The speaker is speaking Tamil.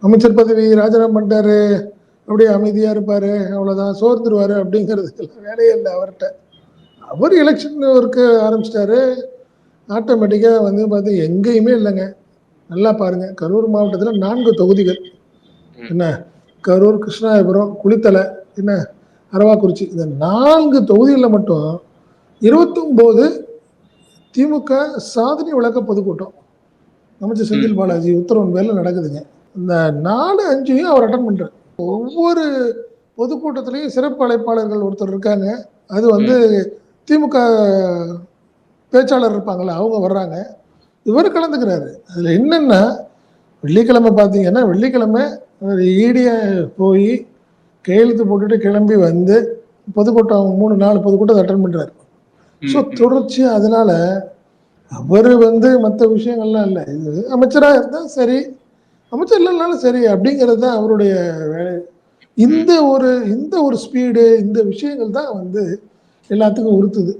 அமைச்சர் பதவி ராஜினாமா பண்ணிட்டாரு. அப்படியே அமைதியா இருப்பாரு. அவ்வளவுதான். சோர்ந்துருவாரு அப்படிங்கிறதுக்கு வேலையே இல்லை அவர்கிட்ட. அவர் எலெக்ஷன் ஒர்க்கு ஆரம்பிச்சிட்டாரு. ஆட்டோமேட்டிக்கா வந்து பார்த்து எங்கேயுமே இல்லைங்க. நல்லா பாருங்க. கரூர் மாவட்டத்துல நான்கு தொகுதிகள். என்ன? கரூர் கிருஷ்ணாபுரம் குளித்தலை என்ன? அரவாக்குறிச்சி இந்த நான்கு தொகுதிகளில் மட்டும் இருபத்தொம்போது திமுக சாதனை விளக்க பொதுக்கூட்டம். அமைச்சர் செந்தில் பாலாஜி உத்தரவின் பேர்ல நடக்குதுங்க. இந்த நாலு அஞ்சையும் அவர் அட்டன் பண்றாரு. ஒவ்வொரு பொதுக்கூட்டத்திலையும் சிறப்பு அழைப்பாளர்கள் ஒருத்தர் இருக்காங்க. அது வந்து திமுக பேச்சாளர் இருப்பாங்கல்ல அவங்க வர்றாங்க. இவர் கலந்துக்கிறாரு. அதுல என்னன்னா வெள்ளிக்கிழமை பார்த்தீங்கன்னா வெள்ளிக்கிழமை ஈடிய போய் கையெழுத்து போட்டுட்டு கிளம்பி வந்து பொதுக்கூட்டம் மூணு நாலு பொதுக்கூட்டம் அட்டன் பண்றாரு. ஸோ தொடர்ச்சி அதனால அவர் வந்து மற்ற விஷயங்கள்லாம் இல்லை. இது அமைச்சராக இருந்தால் சரி அமைச்சர் இல்லைனாலும் சரி அப்படிங்கிறது தான் அவருடைய வேலை. இந்த ஒரு இந்த ஒரு ஸ்பீடு இந்த விஷயங்கள் தான் வந்து எல்லாத்துக்கும் உறுத்துது.